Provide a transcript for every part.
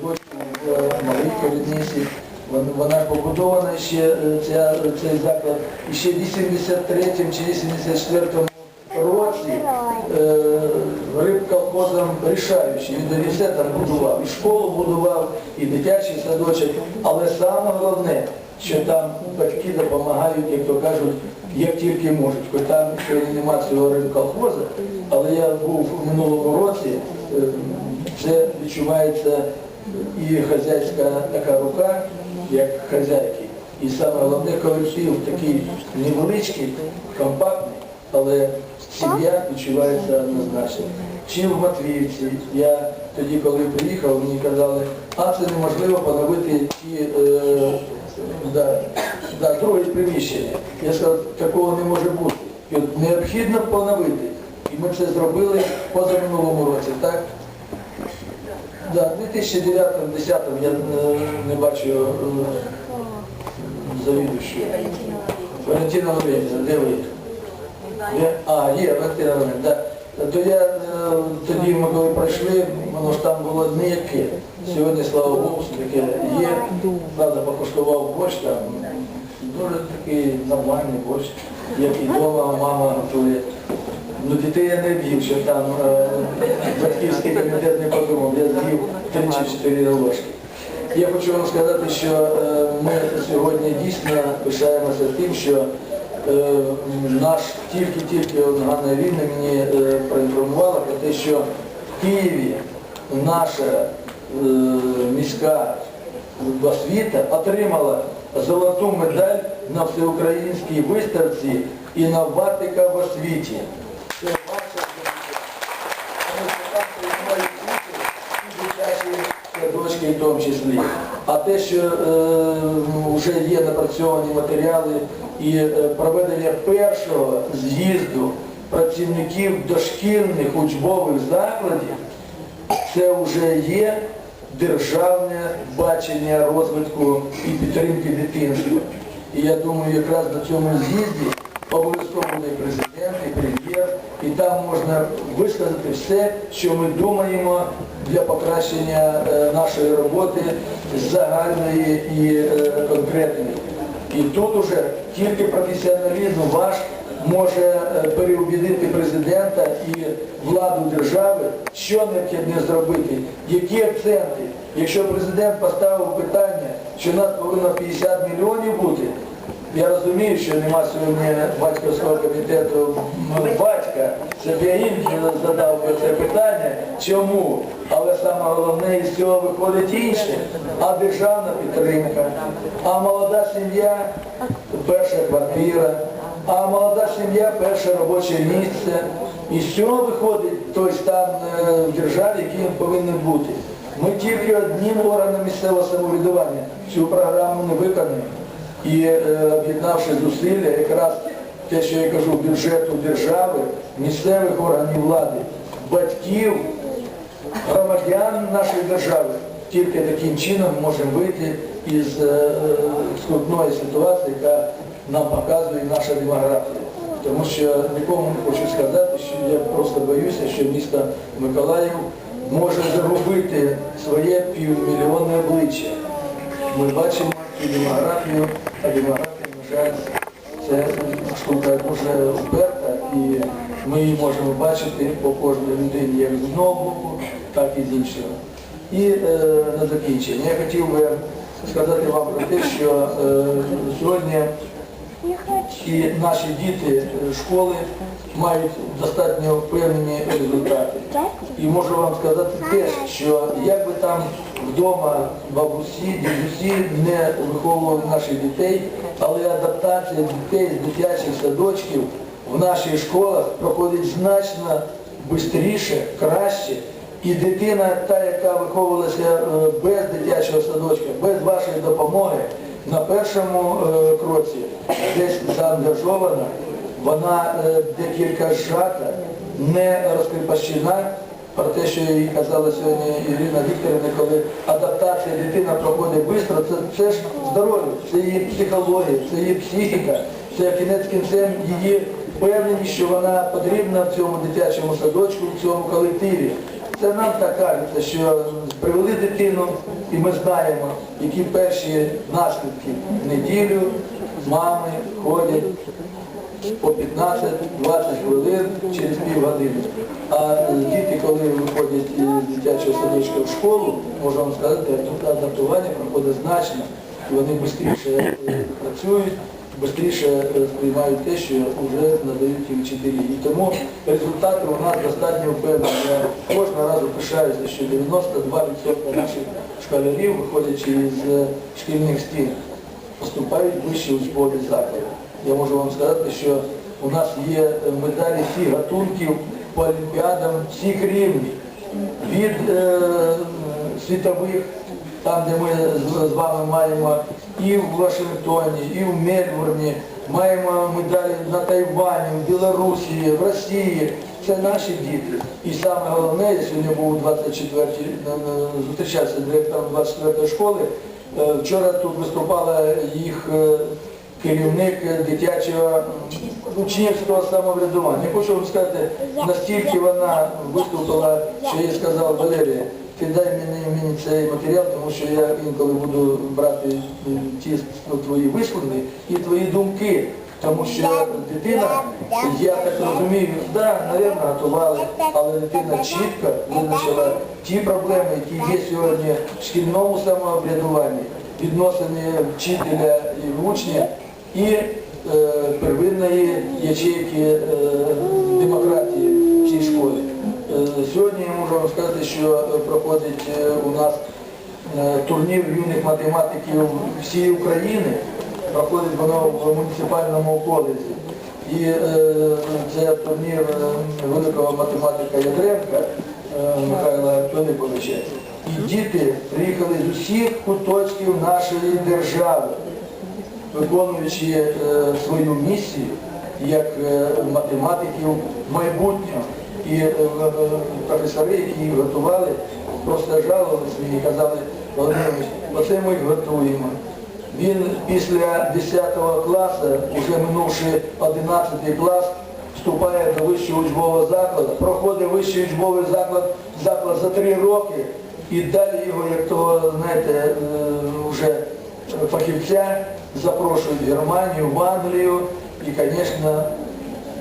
в Вона побудована ще, е, ця, цей заклад, і ще в 83 чи 84 році е, риб колхозом рішаючий. Він все там будував. І школу будував, і дитячий садочок. Але саме головне, що там батьки допомагають, як то кажуть, як тільки можуть. Хоч там сьогодні немає цього рибколхозу, але я був у минулому році, е, це відчувається і хазяйська така рука, як хазяйки. І саме головне колектив такий невеличкий, компактний, але сім'я відчувається однозначно. Чи в Матвіївці, я тоді, коли приїхав, мені казали, а це неможливо поновити ті е, да, да, друге приміщення. Я сказав, такого не може бути. І от необхідно поновити. І ми це зробили позаминулому році, так? Да, в 2009-2010 я е, не бачу е, завідуючого. Валентина Валерійовна, де ви? А, є, Валентина Валерійовна, да. То я е, тоді ми коли пройшли, воно ж там було ніяке. Сьогодні, слава Богу, таке є. Правда, покуштував борщ там. Дуже такий нормальний борщ, як і вдома мама готує. Ну, дітей я не в'їв, що там е, батьківський комітет не подумав, я з'їв три чи чотири ложки. Я хочу вам сказати, що е, ми сьогодні дійсно пишаємося тим, що е, наш тільки-тільки Ганна Рівна мені проінформувала про те, що в Києві наша міська освіта отримала золоту медаль на всеукраїнській виставці і на «Інноватика в освіті». Це ваша тому що там приймають участь і дитячі садочки в тому числі. А те, що е, вже є напрацьовані матеріали і е, проведення першого з'їзду працівників дошкільних учбових закладів, це вже є державне бачення розвитку і підтримки дитинства. І я думаю, якраз на цьому з'їзді обов'язково буде президент, і прем'єр, і там можна висказати все, що ми думаємо для покращення е, нашої роботи загальної і е, конкретної. І тут уже тільки професіоналізм ваш може е, переубідити президента і владу держави, що необхідно зробити, які акценти. Якщо президент поставив питання, що у нас повинно 50 мільйонів бути, я розумію, що нема сьогодні батьківського комітету батька, щоб я їм задав би це питання, чому? Але саме головне із цього виходить інше, а державна підтримка, а молода сім'я перша квартира, а молода сім'я перше робоче місце. І з цього виходить той стан е, в державі, який повинен бути. Ми тільки одним органом місцевого самоврядування цю програму не виконуємо. І е, об'єднавши зусилля, якраз те, що я кажу, бюджету держави, місцевих органів влади, батьків, громадян нашої держави, тільки таким чином можемо вийти із е, скрутної ситуації, яка нам показує наша демографія. Тому що нікому не хочу сказати, що я просто боюся, що місто Миколаїв може загубити своє півмільйонне обличчя. Ми бачимо і демографію, а демографія, на жаль, це штука дуже уперта, і ми її можемо бачити по кожній людині як з одного боку, так і з іншого. І е, на закінчення я хотів би сказати вам про те, що е, сьогодні і наші діти е, школи мають достатньо впевнені результати. І можу вам сказати теж, що як би там вдома бабусі, дідусі не виховували наших дітей, але адаптація дітей з дитячих садочків в наших школах проходить значно швидше, краще. І дитина, та, яка виховувалася е, без дитячого садочка, без вашої допомоги, на першому е, кроці десь заангажована, вона е, декілька зжата, не розкріпощена, про те, що їй казала сьогодні Ірина Вікторівна, коли адаптація дитина проходить швидко, це, це ж здоров'я, це її психологія, це її психіка, це кінець кінцем її впевненість, що вона потрібна в цьому дитячому садочку, в цьому колективі. Це нам так кажеться, що привели дитину, і ми знаємо, які перші наслідки в неділю мами ходять по 15-20 хвилин через півгодини. А діти, коли виходять із дитячого садочка в школу, можу вам сказати, адаптування проходить значно, вони швидше працюють, швидше сприймають те, що вже надають їм вчителі. І тому результати у нас достатньо впевнені. Я кожного разу пишаюся, що 92% наших школярів, виходячи е, шкільних стін, поступають в вищі учбові заклади. Я можу вам сказати, що у нас є медалі всіх гатунків по олімпіадам всіх рівнів. Від е, світових, там, де ми з, вами маємо і в Вашингтоні, і в Мельбурні, маємо медалі на Тайвані, в Білорусі, в Росії. Це наші діти. І саме головне, я сьогодні був у 24-й, на- на- зустрічався з директором 24-ї школи. Е, Вчора тут виступала їх е, керівник дитячого учнівського самоврядування. Я хочу вам сказати, настільки вона виступила, що я їй сказав, Валерія, кидай мені, мені цей матеріал, тому що я інколи буду брати ті ну, твої вислови і твої думки. Тому що дитина, я так розумію, да, напевно, готували, але дитина чітко визначила ті проблеми, які є сьогодні в шкільному самоврядуванні, відносини вчителя і учня, і е, первинної ячейки е, демократії в цій школі. Е, сьогодні я можу сказати, що е, проходить е, у нас е, турнір юних математиків всієї України. Проходить воно в муніципальному коледжі. І е, це турнір великого математика Ядренка е, Михайла Пилиповича. І діти приїхали з усіх куточків нашої держави, виконуючи е, свою місію як е, математиків майбутнього. І е, професори, які їх готували, просто жалувалися мені і казали, Володимир, оце ми їх готуємо. Він після 10 класу, вже минувши 11 клас, вступає до вищого учбового закладу, проходить вищий учбовий заклад, заклад за три роки, і далі його, як того, знаєте, вже фахівця запрошують в Германію, в Англію, і, звісно,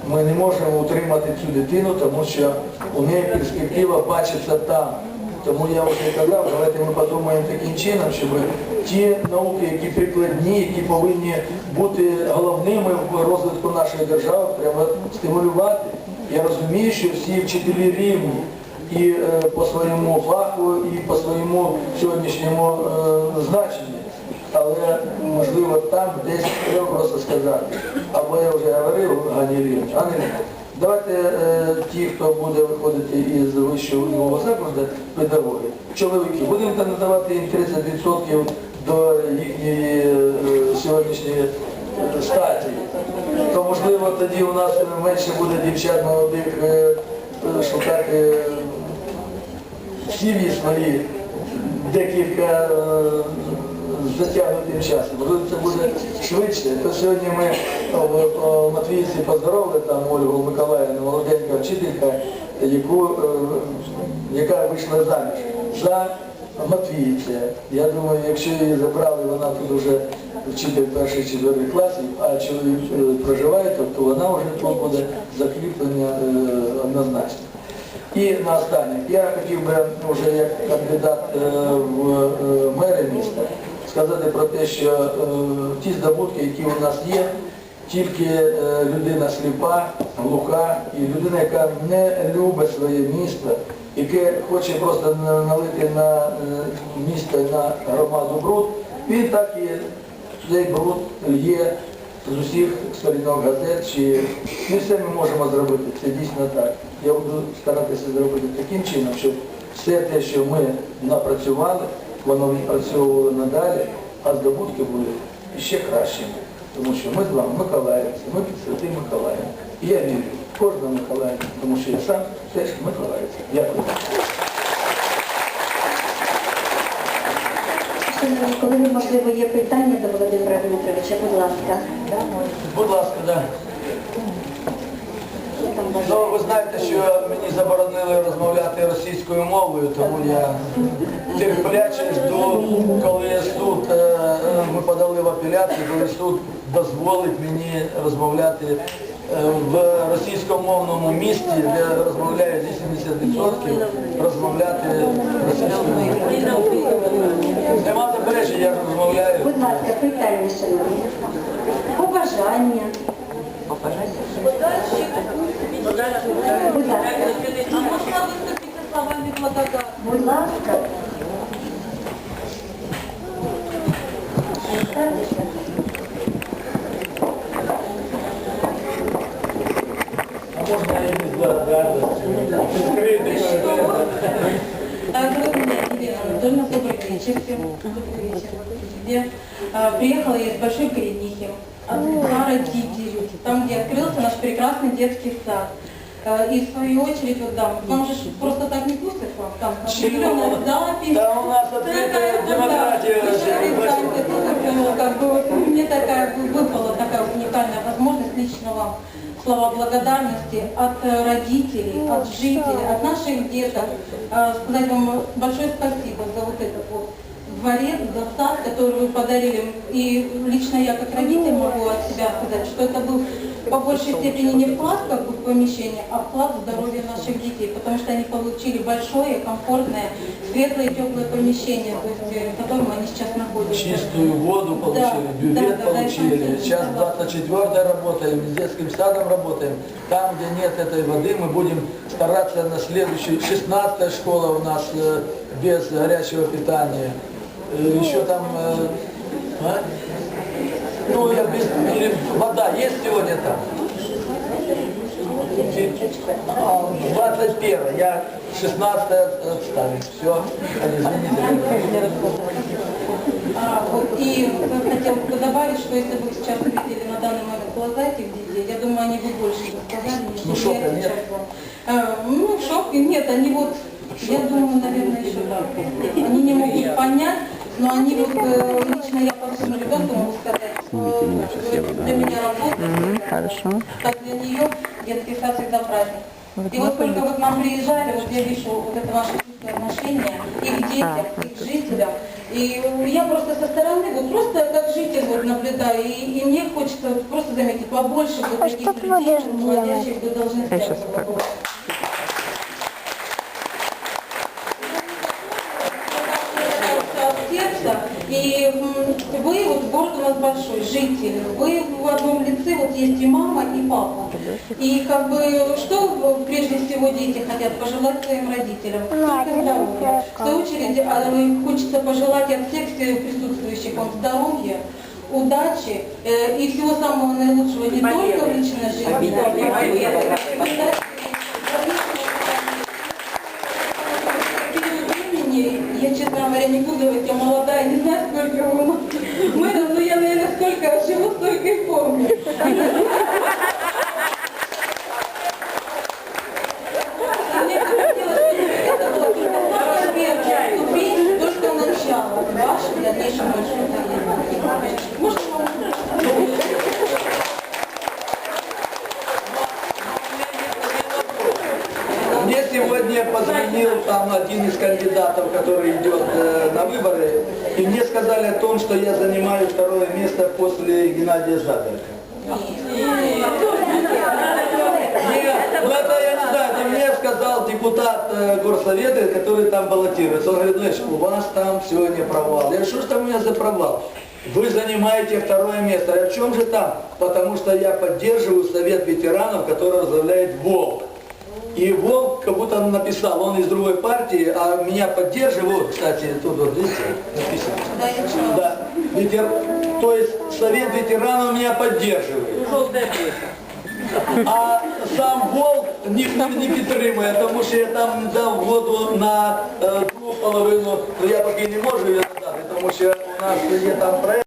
ми не можемо утримати цю дитину, тому що у неї перспектива бачиться там. Тому я вже казав, давайте ми подумаємо таким чином, щоб ті науки, які прикладні, які повинні бути головними в розвитку нашої держави, треба стимулювати. Я розумію, що всі вчителі рівні і е, по своєму фаху, і по своєму сьогоднішньому е, значенню але можливо там десь просто сказати. Або я вже говорив Гані Ілліч, Гані давайте е, ті, хто буде виходити із вищого закладу, педагоги, чоловіки, будемо там надавати їм 30% до їхньої е, сьогоднішньої е, статі. То можливо тоді у нас менше буде дівчат молодих е, е, шукати сім'ї свої декілька е, з затягнутим часом. Можливо, це буде швидше. То сьогодні ми в Матвіївці поздоровили там Ольгу Миколаївну, молоденька вчителька, яку, е, яка вийшла заміж за Матвіївця. Я думаю, якщо її забрали, вона тут вже вчитель перших четвертих класів, а чоловік е, проживає, то вона вже тут буде закріплення е, однозначно. І наостанок, я хотів би вже як кандидат в мери міста сказати про те, що е, ті здобутки, які у нас є, тільки е, людина сліпа, глуха і людина, яка не любить своє місто, яке хоче просто налити на е, місто, на громаду бруд, він так і цей бруд є з усіх сторінок газет, чи ми все ми можемо зробити, це дійсно так. Я буду старатися зробити таким чином, щоб все те, що ми напрацювали, воно відпрацьовувало надалі, а здобутки були ще кращими. Тому що ми з вами Миколаївці, ми під Святим Миколаєм. І я вірю кожного Миколаївця, тому що я сам теж Миколаївець. Дякую. Колеги, можливо, є питання до Володимира Дмитровича, будь ласка. Будь ласка, да. Ну, ви знаєте, що мені заборонили розмовляти російською мовою, тому я терпляче жду, коли суд, е, е, ми подали в апеляцію, коли суд дозволить мені розмовляти е, в російськомовному місті, де розмовляють 80%, розмовляти російською мовою. Нема заперечень, я розмовляю. Будь ласка, питання, шановні. Побажання. Будь. А можна виступити словами благодарності? Будь ласка. Можна я без благодарності? Так, добрый день, Анатольевна, добрый вечер всем. Я из Большой Коренихи, отца родителей, там, где открылся наш прекрасный детский сад. А, И в свою очередь, вот да, вам же просто так не пустят вам, там определенная запись. Да у нас открытая демократия. Как бы, мне такая выпала такая уникальная возможность лично вам слова благодарности от э, родителей, от жителей, от наших деток. Э, Сказать вам большое спасибо за вот этот вот дворец, за сад, который вы подарили. И лично я как родитель могу от себя сказать, что это был по большей степени не вклад как бы, в помещение, а вклад в здоровье наших детей, потому что они получили большое, комфортное, светлое, теплое помещение, то есть, э, в котором они сейчас находятся. Чистую воду получили, Да, бювет да, да, получили. да, Сейчас да. 24 работаем, с детским садом работаем. Там, где нет этой воды, мы будем стараться на следующую. 16 школа у нас э, без горячего питания. Э, Еще там... э, а? Есть сегодня там? А, 21 я 16 отставим. Все. А, вот, и я хотела бы добавить, что если бы сейчас видели на данный момент глаза этих детей, я думаю, они бы больше рассказали. Ну, шока я нет? А, ну, шок нет, они вот, я думаю, наверное, еще да. Они не могут понять, но они вот, э, лично я по своему ребенку могу сказать, что для меня работа, Хорошо. как для нее детский сад всегда праздник. И вот только вы к нам приезжали, вот я вижу вот это ваше отношение и к детям, и к жителям. И я просто со стороны, вот просто как житель вот наблюдаю, и, и мне хочется вот просто заметить побольше вот таких что ты людей, руководящих, вы должны Я И вы, вот город у нас большой, жители, вы в одном лице, вот есть и мама, и папа. И как бы, что э, прежде всего дети хотят пожелать своим родителям? Только здоровья. В свою очередь, а, э, хочется пожелать от всех присутствующих вам здоровья, удачи э, и всего самого наилучшего не только в личной жизни, но и в я, честно говоря, не буду говорить, я не знаю, сколько вам. Мы, ну я, наверное, столько живу, столько и помню. Мне сегодня позвонил там один из кандидатов, который идет э, на выборы, и мне сказали о том, что я занимаю второе место после Геннадия Задорка. Нет, ну это я знаю, мне сказал депутат э, горсовета, который там баллотируется. Он говорит, Леш, у вас там сегодня провал. Я говорю, что ж там у меня за провал? Вы занимаете второе место. А в чем же там? Потому что я поддерживаю совет ветеранов, который возглавляет Волк. И Волк как будто он написал, он из другой партии, а меня поддерживают, кстати, тут вот видите, написано. Да, я читала. Да, ветер... то есть совет ветеранов меня поддерживает. А сам Волк ніхто не підтримує, тому що я там дав воду на е, другу половину, то я поки не можу її надати, тому що у нас є там проект.